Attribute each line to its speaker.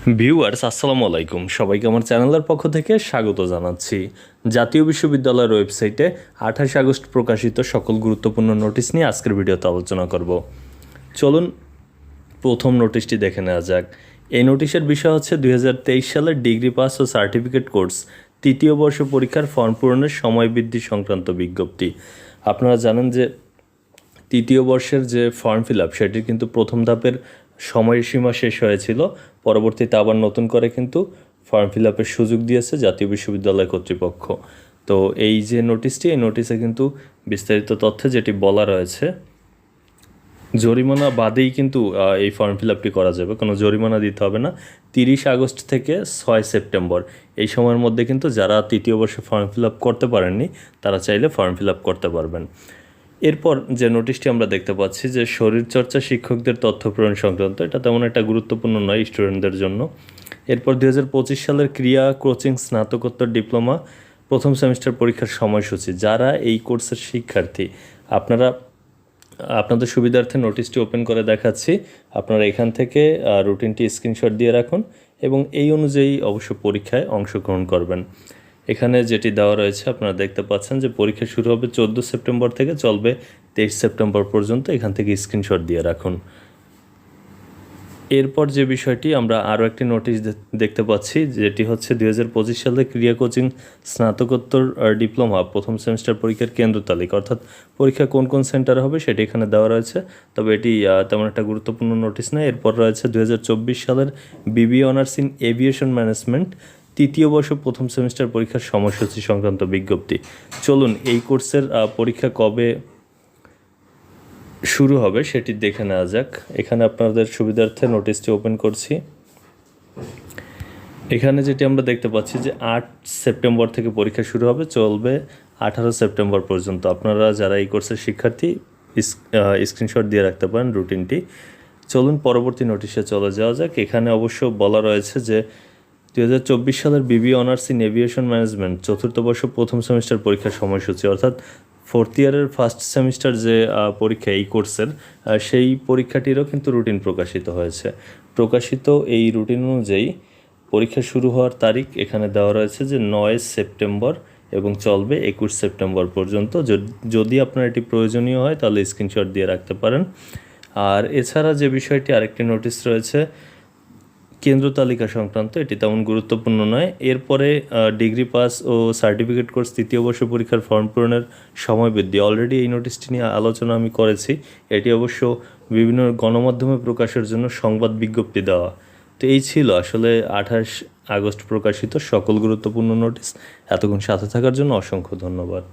Speaker 1: Viewers, আসসালামু আলাইকুম। সবাইকে আমার চ্যানেলের পক্ষ থেকে স্বাগত জানাচ্ছি। জাতীয় বিশ্ববিদ্যালয়ের ওয়েবসাইটে আঠাশ আগস্ট প্রকাশিত সকল গুরুত্বপূর্ণ নোটিশ নিয়ে আজকের ভিডিওতে আলোচনা করব। চলুন প্রথম নোটিশটি দেখে নেওয়া যাক। এই নোটিশের বিষয় হচ্ছে দুই হাজার তেইশ সালের ডিগ্রি পাস ও সার্টিফিকেট কোর্স, তৃতীয় বর্ষ পরীক্ষার ফর্ম পূরণের সময় বৃদ্ধি সংক্রান্ত বিজ্ঞপ্তি। আপনারা জানেন যে তৃতীয় বর্ষের যে ফর্ম ফিল আপ, সেটির কিন্তু প্রথম ধাপের সময়সীমা শেষ হয়েছিল। পরবর্তীতে আবার নতুন করে কিন্তু ফর্ম ফিল আপের সুযোগ দিয়েছে জাতীয় বিশ্ববিদ্যালয় কর্তৃপক্ষ। তো এই যে নোটিশটি এই নোটিশে কিন্তু বিস্তারিত তথ্যে যেটি বলা রয়েছে, জরিমানা বাদেই কিন্তু এই ফর্ম ফিল আপটি করা যাবে। কোনো জরিমানা দিতে হবে না। তিরিশ আগস্ট থেকে ছয় সেপ্টেম্বর। এই সময়ের মধ্যে কিন্তু যারা তৃতীয় বর্ষে ফর্ম ফিল আপ করতে পারেননি, তারা চাইলে ফর্ম ফিল আপ করতে পারবেন। এরপর যে নোটিশটি আমরা দেখতে পাচ্ছি যে শরীরচর্চা শিক্ষকদের তথ্য পূরণ সংক্রান্ত, এটা তেমন একটা গুরুত্বপূর্ণ নয় স্টুডেন্টদের জন্য। এরপর দু হাজার পঁচিশ সালের ক্রিয়া কোচিং স্নাতকোত্তর ডিপ্লোমা প্রথম সেমিস্টার পরীক্ষার সময়সূচি, যারা এই কোর্সের শিক্ষার্থী, আপনারা, আপনাদের সুবিধার্থে নোটিশটি ওপেন করে দেখাচ্ছি। আপনারা এখান থেকে রুটিনটি স্ক্রিনশট দিয়ে রাখুন এবং এই অনুযায়ী অবশ্য পরীক্ষায় অংশগ্রহণ করবেন। এখানে যেটি দেওয়া রয়েছে, আপনারা দেখতে পাচ্ছেন যে পরীক্ষা শুরু হবে চোদ্দ সেপ্টেম্বর থেকে, চলবে তেইশ সেপ্টেম্বর পর্যন্ত। এখান থেকে স্ক্রিনশট দিয়ে রাখুন। এরপর যে বিষয়টি, আমরা আরও একটি নোটিশ দেখতে পাচ্ছি, যেটি হচ্ছে দুই হাজার পঁচিশ সালে ক্রিয়া কোচিং স্নাতকোত্তর ডিপ্লোমা প্রথম সেমিস্টার পরীক্ষার কেন্দ্র তালিকা। অর্থাৎ পরীক্ষা কোন কোন সেন্টারে হবে সেটি এখানে দেওয়া রয়েছে। তবে এটি তেমন একটা গুরুত্বপূর্ণ নোটিশ নয় এরপর রয়েছে দুই হাজার চব্বিশ সালের বিবি অনার্স ইন এভিয়েশন ম্যানেজমেন্ট তৃতীয় বর্ষ প্রথম সেমিস্টার পরীক্ষার সময়সূচি সংক্রান্ত বিজ্ঞপ্তি। চলুন, এই কোর্সের পরীক্ষা কবে শুরু হবে সেটি দেখে নেওয়া যাক। এখানে আপনাদের সুবিধার্থে নোটিশটি ওপেন করছি। এখানে যেটি আমরা দেখতে পাচ্ছি যে আট সেপ্টেম্বর থেকে পরীক্ষা শুরু হবে, চলবে আঠারো সেপ্টেম্বর পর্যন্ত। আপনারা যারা এই কোর্সের শিক্ষার্থী স্ক্রিনশট দিয়ে রাখতে পারেন রুটিনটি। চলুন, পরবর্তী নোটিশে চলে যাওয়া যাক। এখানে অবশ্য বলা রয়েছে যে দুই হাজার চব্বিশ সালের বিবি অনার্স ইন এভিয়েশন ম্যানেজমেন্ট চতুর্থ বর্ষ প্রথম সেমিস্টার পরীক্ষার সময়সূচি, অর্থাৎ ফোর্থ ইয়ারের ফার্স্ট সেমিস্টার যে পরীক্ষা, এই কোর্সের সেই পরীক্ষাটিরও কিন্তু রুটিন প্রকাশিত হয়েছে। প্রকাশিত এই রুটিন অনুযায়ী পরীক্ষা শুরু হওয়ার তারিখ এখানে দেওয়া রয়েছে যে, নয় সেপ্টেম্বর এবং চলবে একুশ সেপ্টেম্বর পর্যন্ত। যদি- আপনার এটি প্রয়োজনীয় হয়, তাহলে স্ক্রিনশট দিয়ে রাখতে পারেন। আর এছাড়া যে বিষয়টি আরেকটি নোটিশ রয়েছে কেন্দ্র তালিকা সংক্রান্ত, এটি তেমন গুরুত্বপূর্ণ নয়। এরপরে ডিগ্রি পাস ও সার্টিফিকেট কোর্স তৃতীয় বর্ষ পরীক্ষার ফর্ম পূরণের সময় বৃদ্ধি। অলরেডি এই নোটিশটি নিয়ে আলোচনা আমি করেছি। এটি অবশ্য বিভিন্ন গণমাধ্যমে প্রকাশের জন্য সংবাদ বিজ্ঞপ্তি দেওয়া। তো এই ছিল আসলে আঠাশ আগস্ট প্রকাশিত সকল গুরুত্বপূর্ণ নোটিশ। এতক্ষণ সাথে থাকার জন্য অসংখ্য ধন্যবাদ।